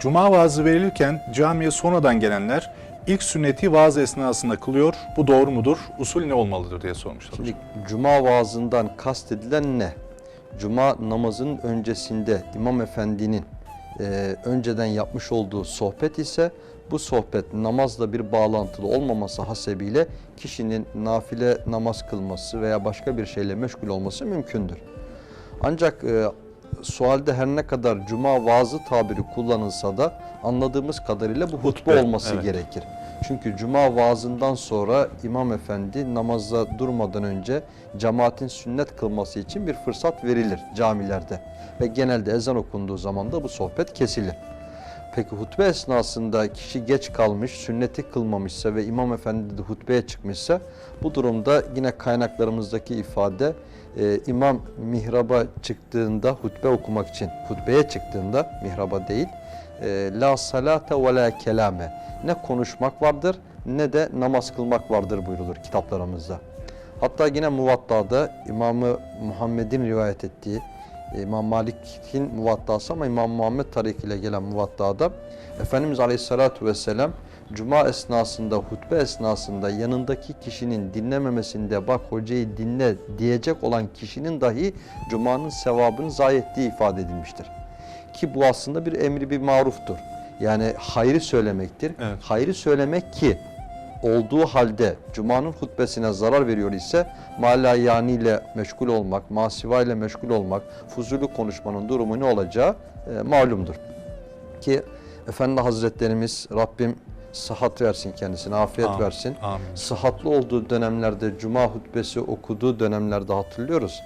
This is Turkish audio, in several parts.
Cuma vaazı verilirken camiye sonradan gelenler ilk sünneti vaaz esnasında kılıyor. Bu doğru mudur? Usul ne olmalıdır diye sormuşlar. Şimdi cuma vaazından kastedilen ne? Cuma namazının öncesinde İmam Efendi'nin e, önceden yapmış olduğu sohbet ise bu sohbet namazla bir bağlantılı olmaması hasebiyle kişinin nafile namaz kılması veya başka bir şeyle meşgul olması mümkündür. Ancak e, sualde her ne kadar cuma vaazı tabiri kullanılsa da anladığımız kadarıyla bu hutbe, Hutbe, olması evet. gerekir. Çünkü cuma vaazından sonra İmam Efendi namaza durmadan önce cemaatin sünnet kılması için bir fırsat verilir camilerde. Ve genelde ezan okunduğu zaman da bu sohbet kesilir. Peki hutbe esnasında kişi geç kalmış, sünneti kılmamışsa ve İmam Efendi de hutbeye çıkmışsa bu durumda yine kaynaklarımızdaki ifade e, imam mihraba çıktığında hutbe okumak için hutbeye çıktığında mihraba değil e, la salate ve la kelame ne konuşmak vardır ne de namaz kılmak vardır buyrulur kitaplarımızda. Hatta yine Muvatta'da İmamı Muhammed'in rivayet ettiği İmam Malik'in muvattası ama İmam Muhammed tarikiyle gelen muvatta'da Efendimiz Aleyhisselatü Vesselam Cuma esnasında, hutbe esnasında yanındaki kişinin dinlememesinde bak hocayı dinle diyecek olan kişinin dahi Cuma'nın sevabını zayi ettiği ifade edilmiştir. Ki bu aslında bir emri bir maruftur. Yani hayrı söylemektir. Evet. Hayrı söylemek ki olduğu halde Cuma'nın hutbesine zarar veriyor ise mala yani ile meşgul olmak, masiva ile meşgul olmak, fuzuli konuşmanın durumu ne olacağı e, malumdur. Ki Efendi Hazretlerimiz Rabbim sıhhat versin kendisine, afiyet Amin. versin. Amin. Sıhhatli olduğu dönemlerde Cuma hutbesi okuduğu dönemlerde hatırlıyoruz.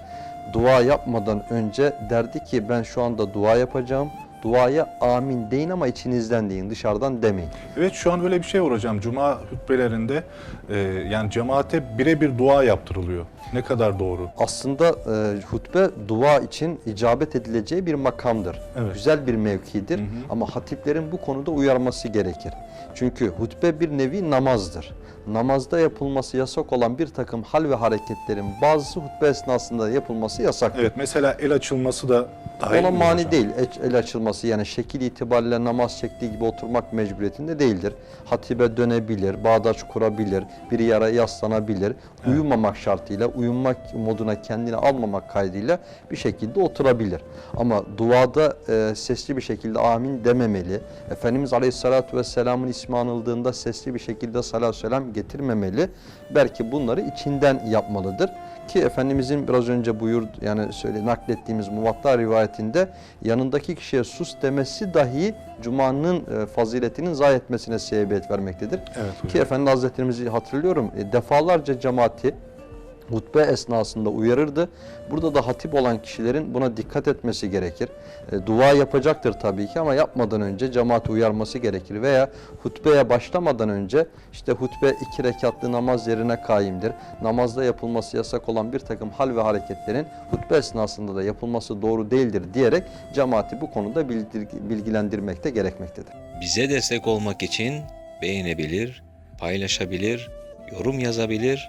Dua yapmadan önce derdi ki ben şu anda dua yapacağım. Duaya amin deyin ama içinizden deyin, dışarıdan demeyin. Evet şu an öyle bir şey var hocam. Cuma hutbelerinde e, yani cemaate birebir dua yaptırılıyor. Ne kadar doğru? Aslında e, hutbe dua için icabet edileceği bir makamdır. Evet. Güzel bir mevkidir Hı hı. ama hatiplerin bu konuda uyarması gerekir. Çünkü hutbe bir nevi namazdır. Namazda yapılması yasak olan bir takım hal ve hareketlerin bazısı hutbe esnasında yapılması yasaktır. Evet mesela el açılması da dahil Ona mani hocam? değil. El, el açılması yani şekil itibariyle namaz çektiği gibi oturmak mecburiyetinde değildir. Hatibe dönebilir, bağdaş kurabilir, bir yere yaslanabilir. Uyumamak şartıyla, uyumak moduna kendini almamak kaydıyla bir şekilde oturabilir. Ama duada e, sesli bir şekilde amin dememeli. Efendimiz Aleyhisselatü Vesselam'ın ismi anıldığında sesli bir şekilde salatü selam getirmemeli. Belki bunları içinden yapmalıdır. Ki Efendimizin biraz önce buyur yani söyle naklettiğimiz muvatta rivayetinde yanındaki kişiye sus demesi dahi Cuma'nın e, faziletinin zayi etmesine sebebiyet vermektedir. Evet hocam. Ki Efendi Hazretlerimizi hatırlıyorum e, defalarca cemaati hutbe esnasında uyarırdı. Burada da hatip olan kişilerin buna dikkat etmesi gerekir. E, dua yapacaktır tabii ki ama yapmadan önce cemaati uyarması gerekir. Veya hutbeye başlamadan önce işte hutbe iki rekatlı namaz yerine kaimdir. Namazda yapılması yasak olan bir takım hal ve hareketlerin hutbe esnasında da yapılması doğru değildir diyerek cemaati bu konuda bildir- bilgilendirmek de gerekmektedir. Bize destek olmak için beğenebilir, paylaşabilir, yorum yazabilir